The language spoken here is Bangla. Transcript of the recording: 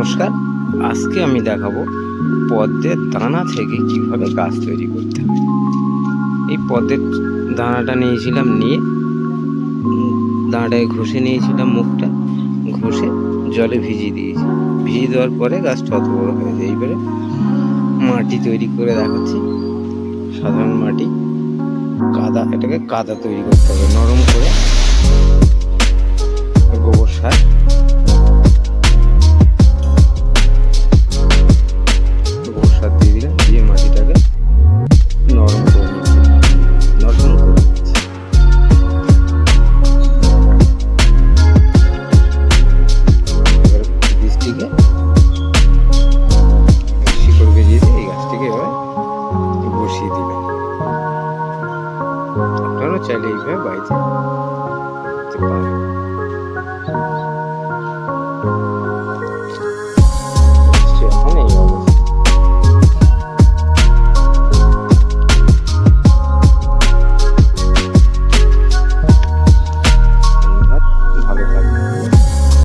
নমস্কার। আজকে আমি দেখাবো পদ্মের দানা থেকে কীভাবে গাছ তৈরি করতে হয়। এই পদ্মের দানাটা নিয়েছিলাম নিয়ে দানাটাকে ঘষে নিয়েছিলাম মুখটা, ঘষে জলে ভিজিয়ে দিয়েছি। ভিজিয়ে দেওয়ার পরে গাছটা অত বড় হয়েছে এইবারে মাটি তৈরি করে দেখাচ্ছি। সাধারণ মাটি, কাদা, এটাকে কাদা তৈরি করতে হবে, নরম করে। মাটিটাকে নরম করে নিচ্ছি নরম করে নিচ্ছি এবার বীজটিকে দিয়ে এই গাছটিকে বসিয়ে দিলাম আপনারাও চাইলে এইভাবে বাড়িতে পারেন।